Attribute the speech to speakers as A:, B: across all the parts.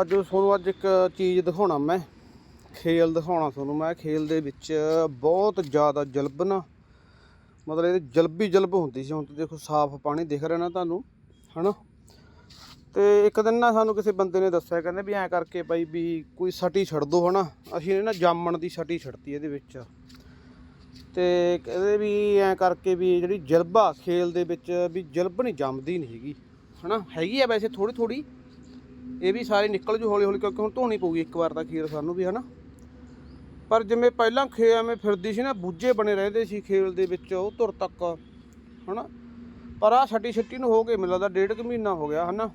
A: ਅੱਜ ਤੁਹਾਨੂੰ ਅੱਜ ਇੱਕ ਚੀਜ਼ ਦਿਖਾਉਣਾ ਮੈਂ, ਖੇਲ ਦਿਖਾਉਣਾ ਤੁਹਾਨੂੰ ਮੈਂ, ਖੇਲ ਦੇ ਵਿੱਚ ਬਹੁਤ ਜ਼ਿਆਦਾ ਜਲਬ ਨਾ ਮਤਲਬ ਇਹ ਜਲਬੀ ਜਲਬ ਹੁੰਦੀ ਸੀ, ਹੁਣ ਤਾਂ ਦੇਖੋ ਸਾਫ਼ ਪਾਣੀ ਦਿਖ ਰਿਹਾ ਨਾ ਤੁਹਾਨੂੰ, ਹਨਾ? ਤੇ ਇੱਕ ਦਿਨ ਨਾ ਸਾਨੂੰ ਕਿਸੇ ਬੰਦੇ ਨੇ ਦੱਸਿਆ, ਕਹਿੰਦੇ ਵੀ ਐਂ ਕਰਕੇ ਭਾਈ ਵੀ ਕੋਈ ਸਟੀ ਛੱਡ ਦੋ, ਹਨਾ? ਅਸੀਂ ਇਹ ਨਾ ਜਾਮਣ ਦੀ ਸਟੀ ਛੱਡਤੀ ਇਹਦੇ ਵਿੱਚ। ਤੇ ਕਹਿੰਦੇ ਵੀ ਐਂ ਕਰਕੇ ਵੀ ਜਿਹੜੀ ਜਲਬਾ ਖੇਲ ਦੇ ਵਿੱਚ ਵੀ ਜਲਬ ਨਹੀਂ ਜੰਮਦੀ ਨਹੀਂ ਹੈਗੀ, ਹਨਾ? ਹੈਗੀ ਆ ਵੈਸੇ ਥੋੜੀ ਥੋੜੀ ਇਹ ਵੀ ਸਾਰੇ ਨਿਕਲ ਜੂ ਹੌਲੀ ਹੌਲੀ, ਕਿਉਂਕਿ ਹੁਣ ਧੋਣੀ ਪਊਗੀ ਇੱਕ ਵਾਰ ਤਾਂ ਖੀਰ ਸਾਨੂੰ ਵੀ, ਹਨਾ? ਪਰ ਜਿਵੇਂ ਪਹਿਲਾਂ ਖੇ ਐਵੇਂ ਫਿਰਦੀ ਸੀ ਨਾ, ਬੂਝੇ ਬਣੇ ਰਹਿੰਦੇ ਸੀ ਖੇਲ ਦੇ ਵਿੱਚ, ਉਹ ਧੁਰ ਤੱਕ, ਹਨਾ? ਪਰ ਆ ਛੱਟੀ ਛੱਟੀ ਨੂੰ ਹੋ ਕੇ ਮੈਨੂੰ ਲੱਗਦਾ ਡੇਢ ਕੁ ਮਹੀਨਾ ਹੋ ਗਿਆ, ਹਨਾ?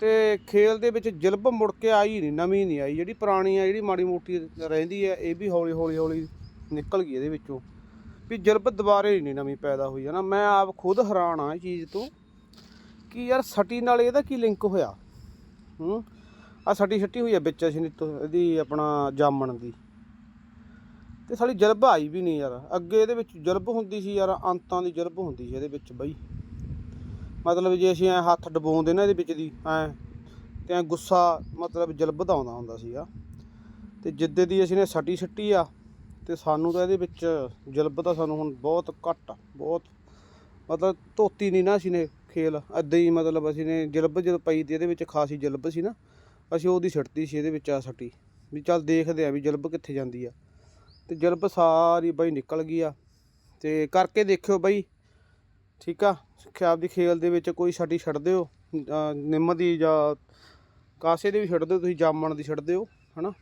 A: ਤੇ ਖੇਲ ਦੇ ਵਿੱਚ ਜਲਬ ਮੁੜ ਕੇ ਆਈ ਨਹੀਂ, ਨਵੀਂ ਨਹੀਂ ਆਈ, ਜਿਹੜੀ ਪੁਰਾਣੀ ਆ, ਜਿਹੜੀ ਮਾੜੀ ਮੋਟੀ ਰਹਿੰਦੀ ਹੈ ਇਹ ਵੀ ਹੌਲੀ ਹੌਲੀ ਹੌਲੀ ਨਿਕਲ ਗਈ ਇਹਦੇ ਵਿੱਚੋਂ। ਵੀ ਜਲਬ ਦੁਬਾਰੇ ਨਹੀਂ ਨਵੀਂ ਪੈਦਾ ਹੋਈ ਹੈ ਨਾ ਮੈਂ ਆਪ ਖੁਦ ਹੈਰਾਨ ਆ ਇਹ ਚੀਜ਼ ਤੋਂ, ਕਿ ਯਾਰ ਸਟੀ ਨਾਲ ਇਹਦਾ ਕੀ ਲਿੰਕ ਹੋਇਆ? ਹੂੰ। ਆ ਸਟੀ ਛੱਟੀ ਹੋਈ ਆ ਵਿੱਚ ਅਸੀਂ ਇਹਦੀ ਆਪਣਾ ਜਾਮਣ ਦੀ। ਤੇ ਸਾਲੀ ਜਲਬ ਆਈ ਵੀ ਨਹੀਂ ਯਾਰ। ਅੱਗੇ ਇਹਦੇ ਵਿੱਚ ਜਲਬ ਹੁੰਦੀ ਸੀ ਯਾਰ, ਅੰਤਾਂ ਦੀ ਜਲਬ ਹੁੰਦੀ ਸੀ ਇਹਦੇ ਵਿੱਚ ਬਈ। ਮਤਲਬ ਜੇ ਅਸੀਂ ਐ ਹੱਥ ਡਬੋਉਂਦੇ ਨਾ ਇਹਦੇ ਵਿੱਚ ਦੀ, ਐ, ਤੇ ਐ ਗੁੱਸਾ, ਮਤਲਬ ਜਲਬ ਦਾ ਆਉਂਦਾ ਹੁੰਦਾ ਸੀਗਾ। ਤੇ ਜਿੱਦੇ ਦੀ ਅਸੀਂ ਨੇ ਸੱਟੀ ਛੱਟੀ ਆ, ਤੇ ਸਾਨੂੰ ਤਾਂ ਇਹਦੇ ਵਿੱਚ ਜਲਬ ਤਾਂ ਸਾਨੂੰ ਹੁਣ ਬਹੁਤ ਘੱਟ ਆ, ਬਹੁਤ ਮਤਲਬ ਧੋਤੀ ਨਹੀਂ ਨਾ ਅਸੀਂ ਨੇ। ਖੇਲ ਐਦਾਂ ਹੀ ਮਤਲਬ ਅਸੀਂ ਨੇ ਜਲਬ ਜਦੋਂ ਪਈ ਤੇ ਇਹਦੇ ਵਿੱਚ ਖਾਸੀ ਜਲਬ ਸੀ ਨਾ, ਅਸੀਂ ਉਹਦੀ ਛੱਡਤੀ ਸੀ, ਇਹਦੇ ਵਿੱਚ ਆ ਸੱਟੀ। ਵੀ ਚੱਲ ਦੇਖਦੇ ਆ ਵੀ ਜਲਬ ਕਿੱਥੇ ਜਾਂਦੀ ਆ। ਤੇ ਜਲਬ ਸਾਰੀ ਬਈ ਨਿਕਲ ਗਈ ਆ। ਤੇ ਕਰਕੇ ਦੇਖਿਓ ਬਈ, ਠੀਕ ਆ? ਸਿੱਖਿਆ ਦੀ ਖੇਲ ਦੇ ਵਿੱਚ ਕੋਈ ਛੱਟੀ ਛੱਡ ਦਿਓ ਨਿੰਮ ਦੀ ਜਾਂ ਕਾਸੇ ਦੀ ਵੀ ਛੱਡ ਦਿਓ, ਤੁਸੀਂ ਜਾਮਣ ਦੀ ਛੱਡ ਦਿਓ, ਹਨਾ?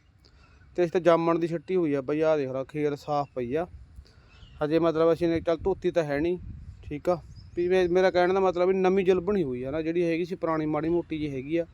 A: ਤੇ ਇਸ ਤੇ ਜਾਮਣ ਦੀ ਛੱਟੀ ਹੋਈ ਆ ਬਈ ਆ ਦੇਖ ਲਾ, ਖੇਲ ਸਾਫ਼ ਪਈ ਆ। ਹਜੇ ਮਤਲਬ ਅਸੀਂ ਨੇ ਚੱਲ ਧੋਤੀ ਤਾਂ ਹੈ ਨਹੀਂ, ਠੀਕ ਆ? ਵੀ ਮੇ- ਮੇਰਾ ਕਹਿਣ ਦਾ ਮਤਲਬ ਵੀ ਨਵੀਂ ਜਲਬਣੀ ਹੋਈ ਆ ਨਾ, ਜਿਹੜੀ ਹੈਗੀ ਸੀ ਪੁਰਾਣੀ, ਮਾੜੀ ਮੋਟੀ ਜੀ ਹੈਗੀ ਆ।